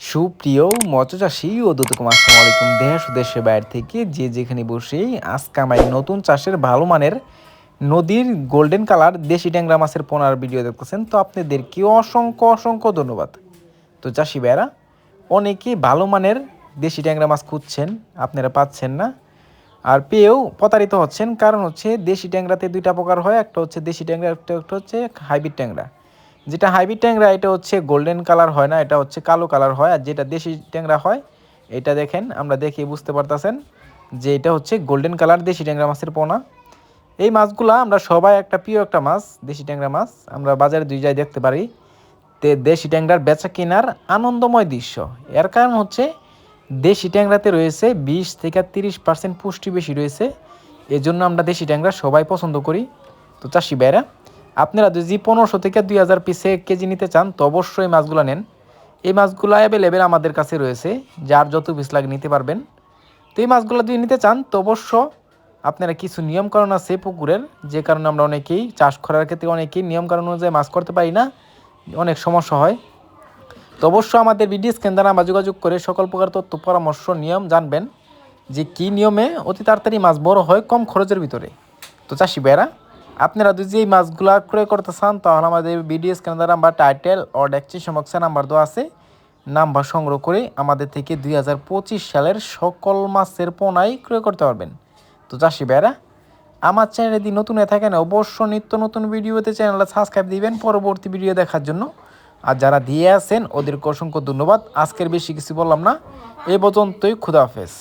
সুপ্রিয় মৎস্য চাষী ও দুদকম আসসালামু আলাইকুম। দেশ ও দেশের বাইরে থেকে যে যেখানে বসে আজকে আমার নতুন চাষের ভালো মানের নদীর গোল্ডেন কালার দেশি ট্যাংরা মাছের পোনার ভিডিও দেখতেছেন। তো আপনাদেরকে অসংখ্য অসংখ্য ধন্যবাদ। তো চাষি ভাইরা অনেকে ভালো মানের দেশি ট্যাংরা মাছ খুঁজছেন, আপনারা পাচ্ছেন না। আর পেয়েও প্রতারিত হচ্ছেন। কারণ হচ্ছে দেশি ট্যাংরাতে দুইটা প্রকার হয়, একটা হচ্ছে দেশি ট্যাংরা, একটা হচ্ছে হাইব্রিড ট্যাংরা। যেটা হাইব্রিড ট্যাংরা, এটা হচ্ছে গোল্ডেন কালার হয় না, এটা হচ্ছে কালো কালার হয়। আর যেটা দেশি ট্যাংরা হয়, এটা দেখেন, আমরা দেখে বুঝতে পারতেছেন যে এটা হচ্ছে গোল্ডেন কালার দেশি ট্যাংরা মাছের পোনা। এই মাছগুলা আমরা সবাই একটা প্রিয় একটা মাছ, দেশি ট্যাংরা মাছ। আমরা বাজারে দুই জায়গায় দেখতে পারি তে দেশি ট্যাংরার বেচা কেনার আনন্দময় দৃশ্য। এর কারণ হচ্ছে দেশি ট্যাংরাতে রয়েছে বিশ থেকে তিরিশ পার্সেন্ট পুষ্টি বেশি রয়েছে। এজন্য আমরা দেশি ট্যাংরা সবাই পছন্দ করি। তো চাষি ভাইরা আপনারা যদি পনেরোশো থেকে দুই হাজার পিসে কেজি নিতে চান, তো অবশ্যই মাছগুলো নেন। এই মাছগুলো অ্যাভেলেবেল আমাদের কাছে রয়েছে, যার যত পিস লাগে নিতে পারবেন। তো এই মাছগুলো যদি নিতে চান, তো অবশ্য আপনারা কিছু নিয়মকানুন আছে পুকুরের, যে কারণে আমরা অনেকেই চাষ করার ক্ষেত্রে অনেকেই নিয়মকানুন অনুযায়ী মাছ করতে পারি না, অনেক সমস্যা হয়। তো অবশ্য আমাদের ভিডিও স্ক্যান দ্বারা আমরা যোগাযোগ করে সকল প্রকার তথ্য, পরামর্শ, নিয়ম জানবেন, যে কী নিয়মে অতি তাড়াতাড়ি মাছ বড় হয় কম খরচের ভিতরে। তো চাষি ভাইরা আপনারা যদি এই মাছগুলো ক্রয় করতে চান, তাহলে আমাদের ভিডিও স্ক্যান দ্বারা আমরা টাইটেল ও ডেকচি সমস্যা নাম্বার দেওয়া আছে। নাম্বার সংগ্রহ করে আমাদের থেকে দুই হাজার পঁচিশ সালের সকল মাছের পোনাই ক্রয় করতে পারবেন। তো চাষি বেড়া আমার চ্যানেলে যদি নতুন হয়ে থাকেন অবশ্য নিত্য নতুন ভিডিওতে চ্যানেলটা সাবস্ক্রাইব দিবেন পরবর্তী ভিডিও দেখার জন্য। আর যারা দিয়ে আছেন, ওদেরকে অসংখ্য ধন্যবাদ। আজকের বেশি কিছু বললাম না। এ পর্যন্তই খুদাহাফেজ